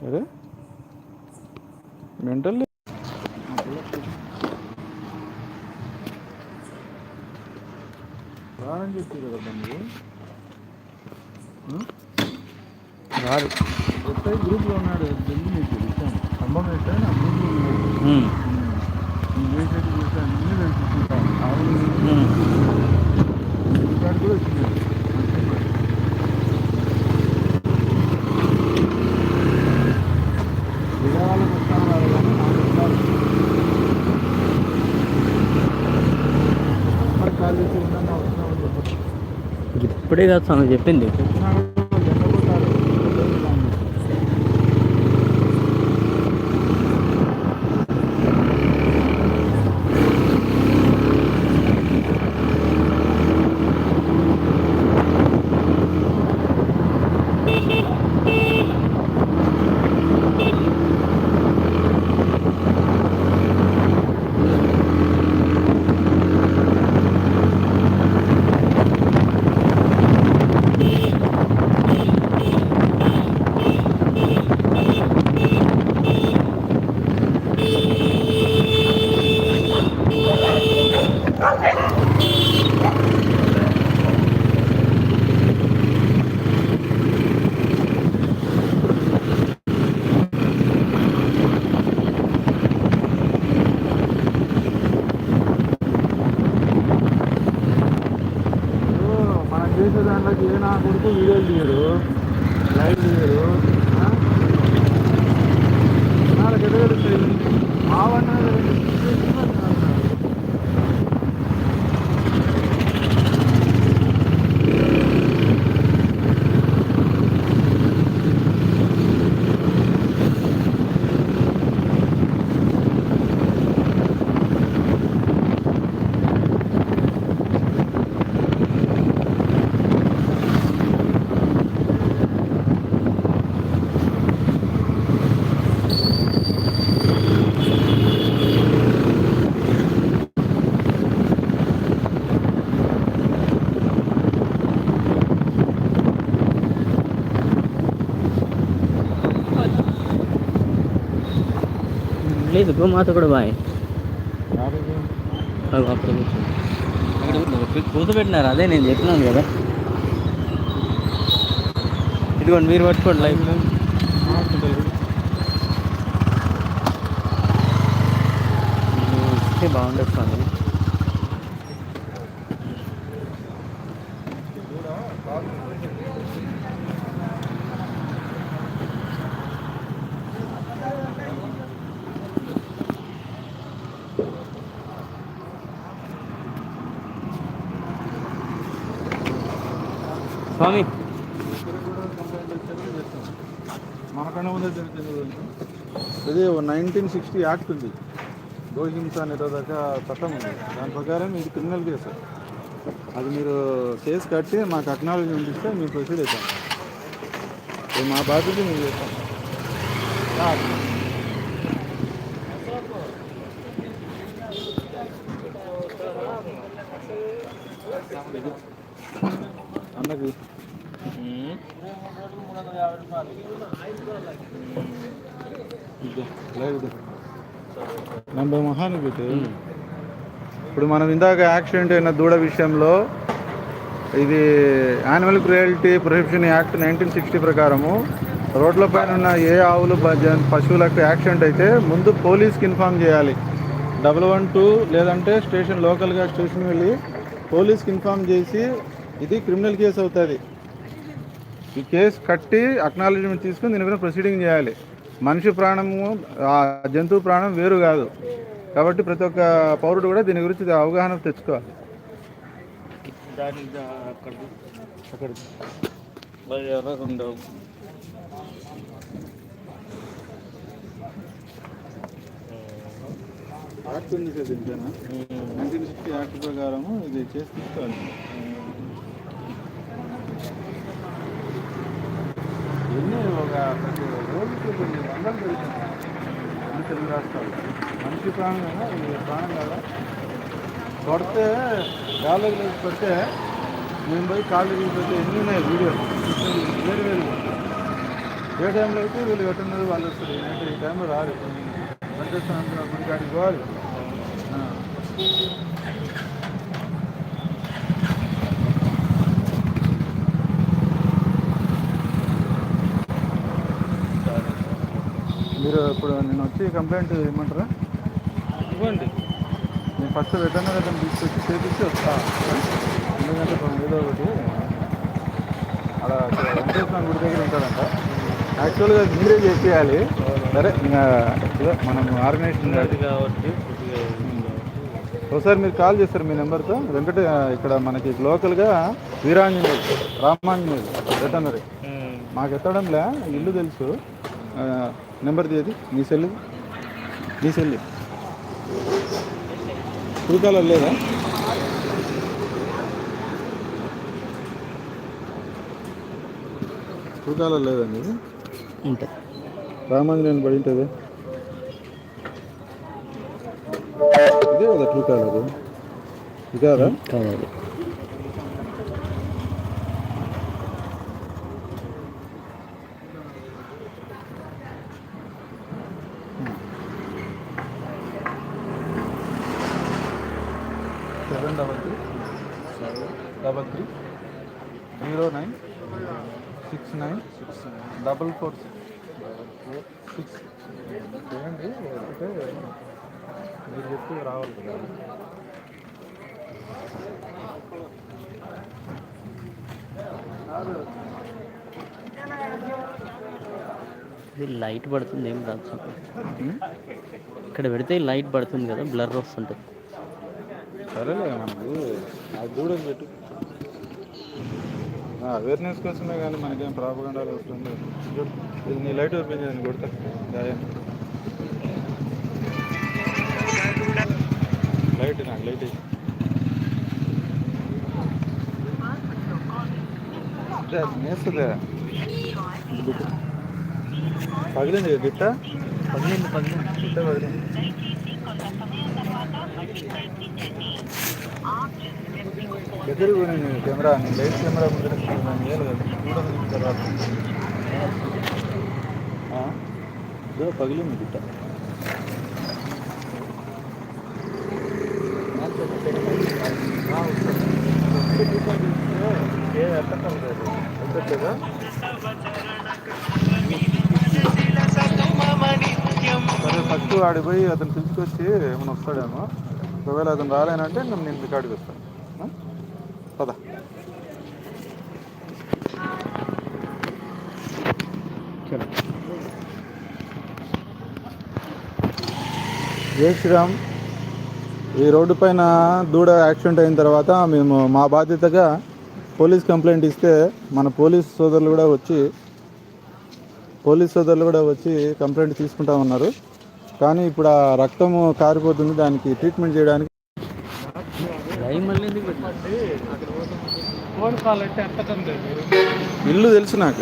అరే మెంటల్ రానని చెప్పి కదా మీరు రాదు. ఎస్ఐ గ్రూప్లో ఉన్నాడు తెలిసి నీకు విషయం ఖమ్మం ఎస్ఐ నా గ్రూప్లో ఉన్నాడు ఉమ్, నేను వేసేది చూస్తే అన్నీ తెలుసుకుంటాను అవును ఉమ్. ఇంటికాడ కూడా వచ్చింది విజయవాడకి వస్తాను రాదు కానీ నాకు వస్తారు మరి కాల్ చేసి ఉండన్నా వస్తున్నామని చెప్పచ్చు ఇప్పుడే కాదు తను చెప్పింది చెప్పినా కూడా వాళ్ళు ఎండపోతారు ఇప్పుడు మనం దాంట్లోకి ఏ నా కొడుకు వీడియోలు తీయడు. లైవ్ తీయడు. నాలుగు వాళ్ళకి ఎట్లా తెలుస్తాయి వంట లేదు గోమాత కూడా బాయ్. అక్కడ కూర్చోబెట్టినారు అదే నేను చెప్పినాను కదా. ఇదిగోండి మీరు పట్టుకోండి లైవ్ ఇస్తే బాగుండదు స్వామి. స్వామి. మనకన్నా ముందే జరుగుతుంది ఇది నైన్టీన్ సిక్స్టీ యాక్ట్ ఉంది. గోహింస నిరోధక చట్టం ఉంది. దాని ప్రకారం ఇది క్రిమినల్ కేసు అది మీరు కేసు కట్టి మాకు అక్నాలజ్మెంట్ ఇస్తే మేము ప్రొసీడ్ అవుతాం. ఇది మా బాధ్యత మేము చేస్తాం. అన్నకి నంబర్ మహాను ఇప్పుడు మనం ఇందాక యాక్సిడెంట్ అయిన దూడ విషయంలో ఇది animal cruelty prohibition act nineteen sixty ప్రకారము రోడ్ల పైన ఉన్న ఏ ఆవులు పశువులకు యాక్సిడెంట్ అయితే ముందు పోలీస్కి ఇన్ఫామ్ చేయాలి. డబల్ వన్ టూ లేదంటే స్టేషన్ లోకల్గా స్టేషన్ వెళ్ళి పోలీస్కి ఇన్ఫామ్ చేసి ఇది క్రిమినల్ కేసు అవుతుంది. ఈ కేసు కట్టి అక్నాలజ్మెంట్ తీసుకుని దీని మీద ప్రొసీడింగ్ చేయాలి. మనిషి ప్రాణము ఆ జంతువు ప్రాణం వేరు కాదు. కాబట్టి ప్రతి ఒక్క పౌరుడు కూడా దీని గురించి అవగాహన తెచ్చుకోవాలి. యాక్ట్ ఉంది కదా దీనిపైన నైన్టీన్ సిక్స్టీ యాక్ట్ ప్రకారము ఇది చేసి తీసుకోవాలి. ఎన్ని ప్రతి రోజుకి కొన్ని వందలు జరుగుతుంది అన్ని తెలుగు రాష్ట్రాలు మనిషి ప్రాణం కదా ఇది ప్రాణం కదా కొడితే గాలికి పడితే మేము పోయి కాళ్ళు దిగి పెడితే ఎన్ని ఉన్నాయి వీడియోలు? వేరు వేరు ఏ టైంలో అయితే వీళ్ళు ఎట్టున్నది వాళ్ళు వస్తారు. ఏంటంటే ఈ టైంలో రారు. వెంకటేశ్వర గుడి పోవాలి మీరు ఇప్పుడు నేను వచ్చి కంప్లైంట్ ఇవ్వమంటారా? ఇవ్వండి. నేను ఫస్ట్ వెటర్నరీ అతను తీసుకొచ్చి చేపించి వస్తా. ఎందుకంటే ఏదో ఒకటి అలా వెంకటేశ్వర గుడి దగ్గర ఉంటాడంట. యాక్చువల్గా మీరే చేసేయాలి. సరే ఇంకా మనం ఆర్గనైజేషన్ కాబట్టి ఒకసారి మీరు కాల్ చేస్తారు మీ నెంబర్తో. వెంకట ఇక్కడ మనకి లోకల్గా వీరాంజనేయులు రామాంజనేయులు వెటర్నరీ. మాకు ఎత్తడంలే ఇల్లు తెలుసు. నెంబర్ తీయది నీ సెల్ నీ సెల్ ట్రూకాలర్ లేదా ట్రూకాలర్ లేదా నీది ఉంటుంది రామాంజనేయుని పడి ఉంటుంది ఇదే కదా ట్రూకాలర్ ఇది కాదా కాదు seven double three. Double three. Zero nine. Six nine. Six double four six. చేయండి అంటే మీరు చెప్పి రావాలి కదా. ఇది లైట్ పడుతుంది ఏం రాదు. ఇక్కడ పెడితే లైట్ పడుతుంది కదా బ్లర్ వస్తుంటుంది. సరేలే మనకు అది దూడని పెట్టు అవేర్నెస్ కోసమే కానీ మనకేం ప్రాపగండాలు అవసరం లేదు. ఇది నీ లైట్ ఓపెన్ చేయని కొడతా. గాయం. లైట్ నాకు లైట్ వేసి. పగిలింది గిట్ట? పగిలింది పగిలింది. గిట్ట పగిలింది. పోయిన కెమెరా లైట్ కెమెరా ముందర తర్వాత పగిలింది గిట్ట. ఏ ఎత్తటం లేదు ఎత్తట్లేదా సరే ఫస్ట్ ఆడికి పోయి అతను పిలుచుకొచ్చి ఏమైనా వస్తాడేమో ఒకవేళ అతను రాలేనంటే నేను నేను మీకు కాడికి వస్తాను. పద. జై శ్రీరామ్. ఈ రోడ్డు పైన దూడ యాక్సిడెంట్ అయిన తర్వాత మేము మా బాధ్యతగా పోలీస్ కంప్లైంట్ ఇస్తే మన పోలీస్ సోదరులు కూడా వచ్చి పోలీస్ సోదరులు కూడా వచ్చి కంప్లైంట్ తీసుకుంటా ఉన్నారు. కానీ ఇప్పుడు ఆ రక్తము కారిపోతుంది దానికి ట్రీట్మెంట్ చేయడానికి. ఇల్లు తెలుసు నాకు.